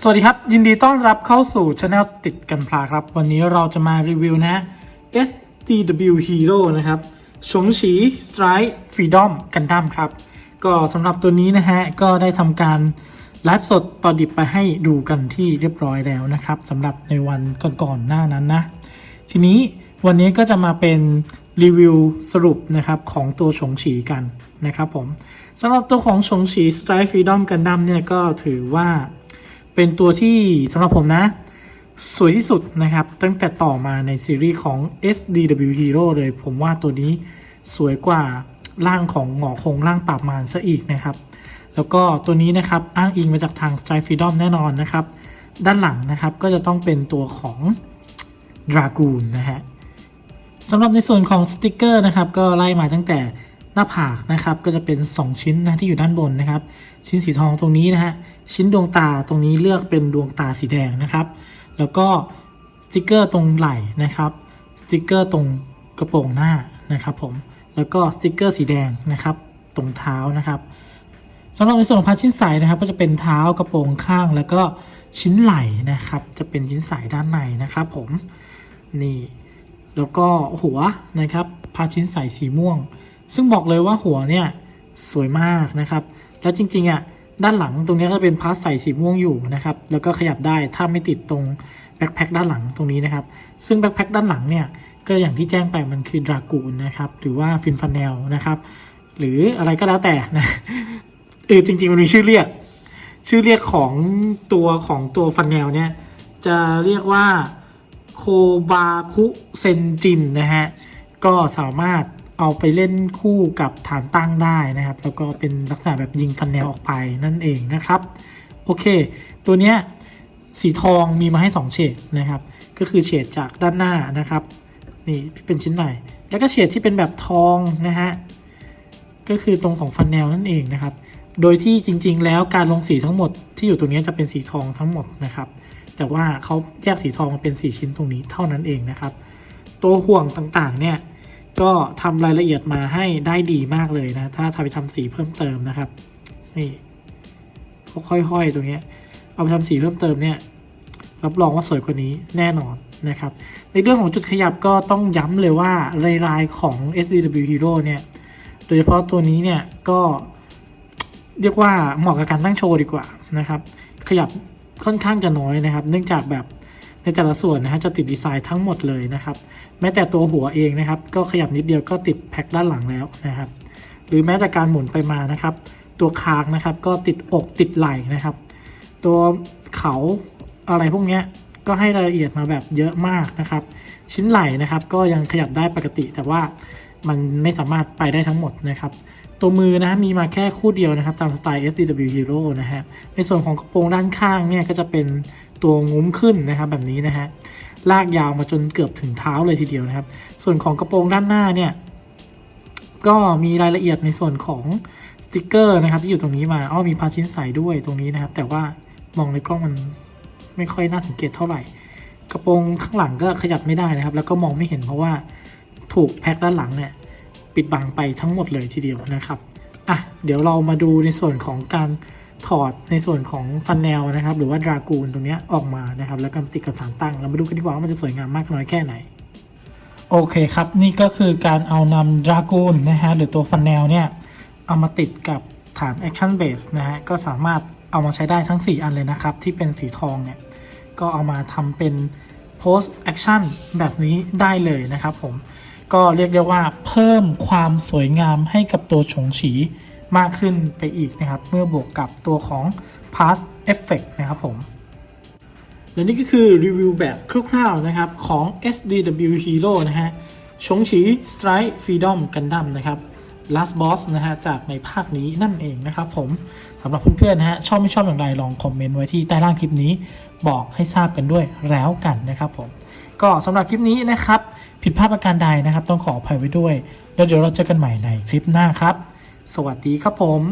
สวัสดีครับ ยินดีต้อนรับเข้าสู่ช anel ติดกันพลาครับ วันนี้เราจะมารีวิวนะ SDW Hero นะครับชงฉี Strike Freedom Gundam ครับ ก็สำหรับตัวนี้นะฮะ ก็ได้ทำการไลฟ์สดต่อดิบไปให้ดูกันที่เรียบร้อยแล้วนะครับสำหรับในวันก่อนๆหน้านั้นนะ ทีนี้วันนี้ก็จะมาเป็นรีวิวสรุปนะครับของตัวชงฉีกันนะครับผมสำหรับตัวของชงฉี Strike Freedom Gundam เนี่ยก็ถือว่า เป็นตัวที่สำหรับผมนะ สวยที่สุดนะครับ ตั้งแต่ต่อมาในซีรีส์ของ SDW Hero เลยผมว่าตัวนี้สวยกว่าร่างของหงอคงร่างปราบมารซะอีกนะครับ แล้วก็ตัวนี้นะครับอ้างอิงมาจากทาง Strike Freedom แน่นอนนะครับ ด้านหลังนะครับก็จะต้องเป็นตัวของ Dragoon นะฮะสำหรับในส่วนของสติกเกอร์นะครับ ก็ไล่มาตั้งแต่ หน้าผากนะครับก็จะเป็น 2 ชิ้นนะที่อยู่ด้านบนนะครับ ชิ้นสีทองตรงนี้นะฮะชิ้นดวงตาตรงนี้เลือกเป็นดวงตาสีแดงนะครับ แล้วก็สติกเกอร์ตรงไหล่นะครับสติกเกอร์ตรงกระโปรงหน้านะครับผมแล้วก็สติกเกอร์สีแดงนะครับ ตรงเท้านะครับสำหรับในส่วนของพาร์ทชิ้นใสนะครับ ก็จะเป็นเท้ากระโปรงข้างแล้วก็ชิ้นไหล่นะครับ จะเป็นชิ้นใสด้านในนะครับ ผมนี่แล้วก็หัวนะครับพาชิ้นใส่สีม่วง ซึ่งบอกเลยว่าหัวเนี่ยสวยมากนะครับ แล้วจริงๆอะด้านหลังตรงนี้ก็เป็นพาสใส่สีม่วงอยู่นะครับ แล้วก็ขยับได้ถ้าไม่ติดตรงแบ็คแพคด้านหลังตรงนี้นะครับ ซึ่งแบ็คแพคด้านหลังเนี่ยก็อย่างที่แจ้งไปมันคือดรากูนนะครับ หรือว่าฟินฟันแนลนะครับ หรืออะไรก็แล้วแต่นะเออจริง ๆ มันมีชื่อเรียก ชื่อเรียกของตัวของตัวฟันแนลเนี่ยจะเรียกว่าโคบาคุเซนจินนะฮะ ก็สามารถ เอาไปเล่นคู่กับฐานตั้งได้นะครับ แล้วก็เป็นลักษณะแบบยิงฟันแนวออกไปนั่นเองนะครับ โอเค ตัวเนี้ยสีทองมีมาให้ 2 เฉดนะครับ ก็คือเฉดจากด้านหน้านะครับ นี่เป็นชิ้นไหนแล้วก็เฉดที่เป็นแบบทองนะฮะ ก็คือตรงของฟันแนวนั่นเองนะครับ โดยที่จริง ๆ แล้วการลงสีทั้งหมดที่อยู่ตรงนี้จะเป็นสีทองทั้งหมดนะครับ แต่ว่าเขาแยกสีทองมาเป็นสีชิ้นตรงนี้เท่านั้นเองนะครับ ตัวห่วงต่างๆเนี่ย ก็ทำรายละเอียดมาให้ได้ดีมากเลยนะ ถ้าทำไปทำสีเพิ่มเติมนะครับ นี่พวกห้อยๆตรงเนี้ยเอาไปทำสีเพิ่มเติมเนี่ย รับรองว่าสวยกว่านี้แน่นอนนะครับ ในเรื่องของจุดขยับก็ต้องย้ำเลยว่าลายลายๆของ SDW Hero เนี่ย โดยเฉพาะตัวนี้เนี่ยก็เรียกว่าเหมาะกับการตั้งโชว์ดีกว่านะครับ ขยับค่อนข้างจะน้อยนะครับ เนื่องจากแบบ ในแต่ละส่วนนะฮะจะติดดีไซน์ทั้งหมดเลยนะครับ แม้แต่ตัวหัวเองนะครับ ก็ขยับนิดเดียวก็ติดแพ็คด้านหลังแล้วนะครับ หรือแม้แต่การหมุนไปมานะครับ ตัวคางนะครับ ก็ติดอกติดไหล่นะครับ ตัวเขาอะไรพวกนี้ก็ให้รายละเอียดมาแบบเยอะมากนะครับ ชิ้นไหล่นะครับ ก็ยังขยับได้ปกติ แต่ว่ามันไม่สามารถไปได้ทั้งหมดนะครับ ตัวมือนะฮะมีมาแค่คู่เดียวนะครับตามสไตล์ SDW Hero นะฮะในส่วนของกระโปรงด้านข้างเนี่ยก็จะเป็น ตัวงุ้มขึ้นนะครับแบบนี้นะฮะลากยาวมาจนเกือบถึงเท้าเลยทีเดียวนะครับ ส่วนของกระโปรงด้านหน้าเนี่ยก็มีรายละเอียดในส่วนของสติกเกอร์นะครับที่อยู่ตรงนี้มาอ้อมีพาชิ้นใสด้วยตรงนี้นะครับ แต่ว่ามองในกล้องมันไม่ค่อยน่าสังเกตเท่าไหร่ กระโปรงข้างหลังก็ขยับไม่ได้นะครับ แล้วก็มองไม่เห็นเพราะว่าถูกแพ็คด้านหลังเนี่ยปิดบังไปทั้งหมดเลยทีเดียวนะครับอะเดี๋ยวเรามาดูในส่วนของการ ถอดในส่วนของฟันแนลนะครับ หรือว่าดรากูนตรงนี้ออกมานะครับ แล้วก็ติดกับฐานตั้ง เรามาดูกันดีกว่าว่ามันจะสวยงามมากน้อยแค่ไหน โอเคครับ นี่ก็คือการเอานำดรากูนนะฮะหรือตัวฟันแนลเนี่ย เอามาติดกับฐาน Action Base นะฮะก็สามารถเอามาใช้ได้ทั้ง 4 อันเลยนะครับ ที่เป็นสีทองเนี่ย ก็เอามาทำเป็น post action แบบนี้ได้เลยนะครับผมก็เรียกได้ว่าเพิ่มความสวยงามให้กับตัวฉงฉี มากขึ้นไปอีกนะครับ เมื่อบวกกับตัวของ pass effect นะครับผมและนี่ก็คือรีวิวแบบคร่าวๆนะครับของ SDW Hero นะฮะชงฉี Strike Freedom Gundam นะครับ Last Boss นะฮะจากในภาคนี้นั่นเองนะครับผมสำหรับเพื่อนๆนะฮะชอบไม่ชอบอย่างไรลองคอมเมนต์ไว้ที่ใต้ล่างคลิปนี้บอกให้ทราบกันด้วยแล้วกันนะครับผม ก็สำหรับคลิปนี้นะครับ ผิดพลาดประการใดนะครับ ต้องขออภัยไว้ด้วย แล้วเดี๋ยวเราเจอกันใหม่ในคลิปหน้าครับ สวัสดีครับผม